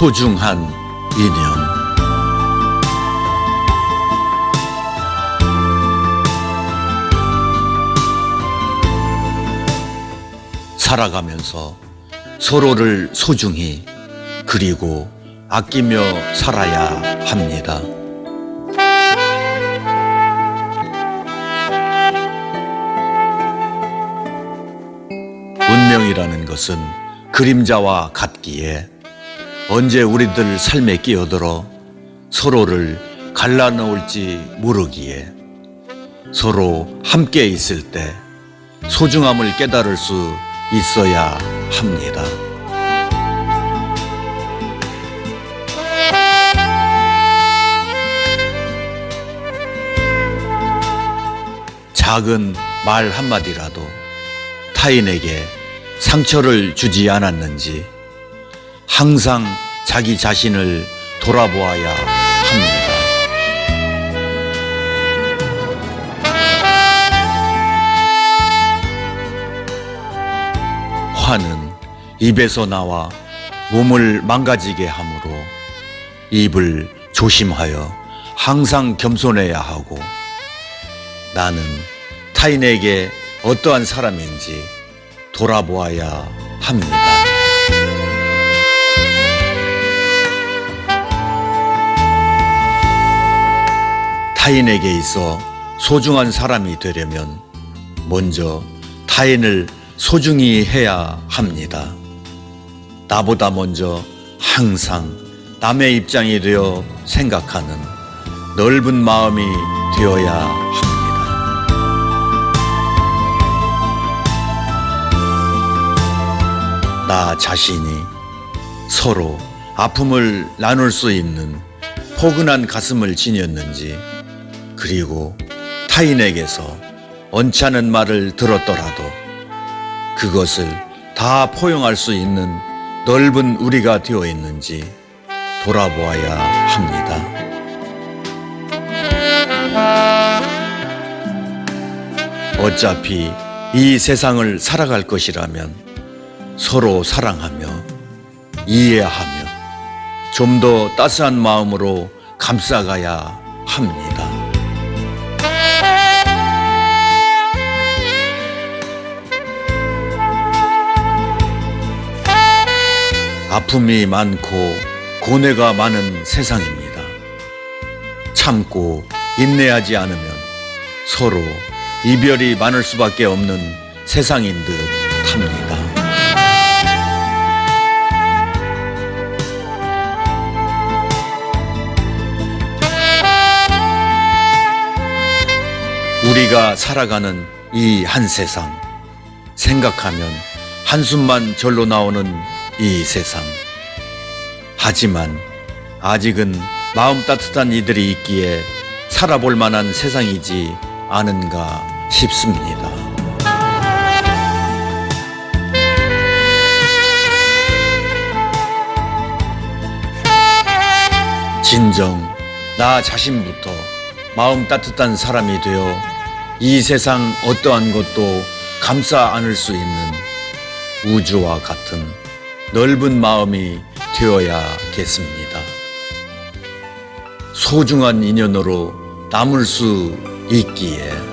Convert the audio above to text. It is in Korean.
소중한 인연 살아가면서 서로를 소중히 그리고 아끼며 살아야 합니다. 운명이라는 것은 그림자와 같기에 언제 우리들 삶에 끼어들어 서로를 갈라놓을지 모르기에 서로 함께 있을 때 소중함을 깨달을 수 있어야 합니다. 작은 말 한마디라도 타인에게 상처를 주지 않았는지 항상 자기 자신을 돌아보아야 합니다. 화는 입에서 나와 몸을 망가지게 하므로 입을 조심하여 항상 겸손해야 하고 나는 타인에게 어떠한 사람인지 돌아보아야 합니다. 타인에게 있어 소중한 사람이 되려면 먼저 타인을 소중히 해야 합니다. 나보다 먼저 항상 남의 입장이 되어 생각하는 넓은 마음이 되어야 합니다. 나 자신이 서로 아픔을 나눌 수 있는 포근한 가슴을 지녔는지 그리고 타인에게서 언짢은 말을 들었더라도 그것을 다 포용할 수 있는 넓은 우리가 되어 있는지 돌아보아야 합니다. 어차피 이 세상을 살아갈 것이라면 서로 사랑하며 이해하며 좀 더 따스한 마음으로 감싸가야 합니다. 아픔이 많고 고뇌가 많은 세상입니다. 참고 인내하지 않으면 서로 이별이 많을 수밖에 없는 세상인 듯 합니다. 우리가 살아가는 이 한 세상 생각하면 한숨만 절로 나오는 이 세상 하지만 아직은 마음 따뜻한 이들이 있기에 살아볼 만한 세상이지 않은가 싶습니다. 진정 나 자신부터 마음 따뜻한 사람이 되어 이 세상 어떠한 것도 감싸 안을 수 있는 우주와 같은 넓은 마음이 되어야겠습니다. 소중한 인연으로 남을 수 있기에